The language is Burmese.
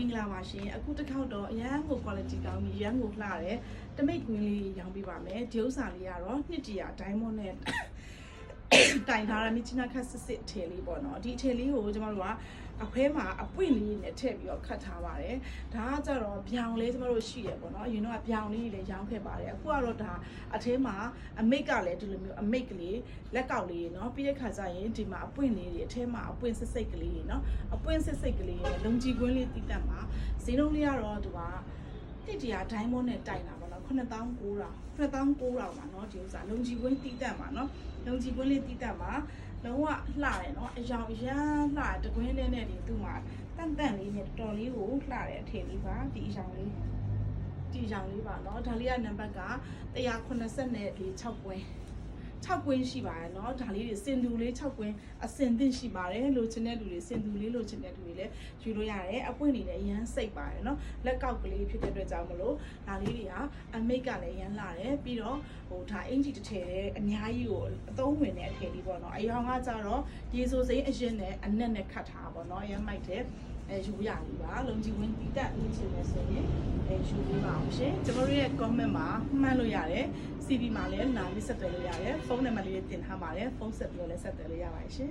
မင်္ဂလာပါရှင်အခုတစ်ခေါက်တော့အရန်ကို quality ကောင်းပြီးရန်ကိုလှတယ်တမိတ်ကွင်းလေးရောင်းပေးပါမယ်ဒီဥစ္စာလေးကတော့နှစ်တရာ diamond နဲ့ တိုင်ထားတာမြစ်ချင်းခတ်စစ်စစ်ထေလေးပေါ့နော်ဒီထေလေးကိုကျမတို့ကအဖွဲမှာအပွင့်လေးနဲ့ထည့်ပြီးတော့ခတ်ထားပါတယ်ဒါကကြတော့ဗျောင်လေးကျမတို့ရှိရပေါ့နော်အရင်တော့ဗျောင်လေးကြီးလည်းရောင်းခဲ့ပါတယ်အခုကတော့ဒါအထင်းမှာအမိတ်ကလည်းဒီလိုမျိုးအမိတ်ကလေးလက်ကောက်လေးနော်ပြီးတဲ့ခါကျရင်ဒီမှာအပွင့်လေးတွေအထင်းမှာအပွင့်စစ်စစ်ကလေးနော်အပွင့်စစ်စစ်ကလေးလုံကြီးကွင်းလေးတည်တတ်မှာဈေးနှုန်းလေးကတော့သူက တစ်တရာဒိုင်းမွန်နဲ့တိုင်တာပေါ့နော်9900 9900ပါနော်ဒီဥစ္စာလုံကြီးကွင်းတီးတက်ပါနော်လုံကြီးကွင်းလေးတီးတက်ပါလုံးဝလှတယ်နော်အယောင်ရမ်းလှတကွင်းလေးနဲ့ဒီသူ့မှာတန့်တန့်လေးနဲ့တော်တော်လေးကိုလှတဲ့အထည်လေးပါဒီအယောင်လေးဒီအယောင်လေးပါနော်ဒါလေးကနံပါတ်က180နဲ့ဒီ6ကွင်း 6ကွင်းရှိပါတယ်เนาะဒါလေးတွေစင်တူလေး6ကွင်းအစင်သင့်ရှိပါတယ်လိုချင်တဲ့လူတွေစင်တူလေးလိုချင်တဲ့လူတွေလည်းယူလို့ရတယ်အပွင့်နေလည်းအရန်စိတ်ပါတယ်เนาะလက်ကောက်ကလေးဖြစ်တဲ့အတွက်ကြောင့်မလို့ဒါလေးတွေကအမိတ်ကလည်းရန်လာတယ်ပြီးတော့ဟိုဒါအင်ဂျီတစ်ထည်လည်းအများကြီးကိုအသုံးဝင်တဲ့အထည်လေးပေါ့เนาะအယောင်ကကြတော့ရေဆိုစိမ်းအရင်နဲ့အနက်နဲ့ခတ်ထားပါပေါ့เนาะအရန်မိုက်တယ်အဲယူရလေးပါလုံကြီးဝင်တီးတက်လို့ချင်တယ်ဆိုရင်အဲ ယူပေးပါအောင်ရှင်ကျွန်တော်တို့ရဲ့ comment မှာမှတ်လို့ရတယ် CV မှာလည်းလာပြီးဆက်သွယ်လို့ရတယ်ဖုန်းနံပါတ်လေးတင်ထားပါတယ်ဖုန်းဆက်ပြီးတော့လည်းဆက်သွယ်လို့ရပါတယ်ရှင်